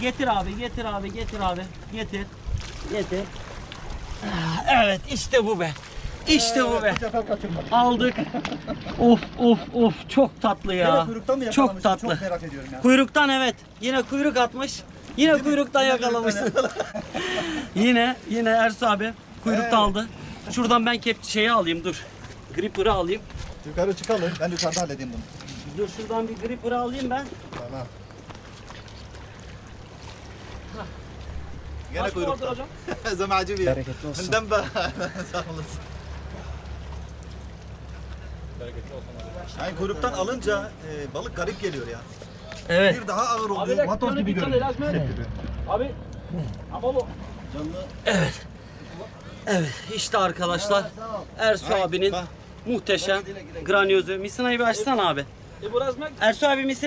Getir abi, getir abi, getir abi. Getir. Getir. Ah, Evet, işte bu be. İşte bu be. Aldık. Of of of çok tatlı ya. kuyruktan mı Çok yakalamışsın? tatlı. Çok merak ediyorum ya. Kuyruktan evet. Yine kuyruk atmış. Yine kuyruktan yakalamışsın. yine yine Ersu abi kuyrukta Evet. aldı. Şuradan ben kep şeyi alayım dur. Gripper'ı alayım. Yukarı çıkalım. Ben yukarıda halledeyim bunu. Dur şuradan bir gripper'ı alayım ben. Tamam. Gene bu kuyrukta. hocam? Zemacı bir. Bereketli olsun. Bundan da sağ olasın. Yani kuyruktan alınca e, balık garip geliyor ya. Evet. Bir daha ağır oluyor. Vatoz gibi görünüyor. Abi. Canlı. Evet işte arkadaşlar Ersu Ay, abinin bak. muhteşem granyozu. Misinayı bir açsana abi. Ersu abi misin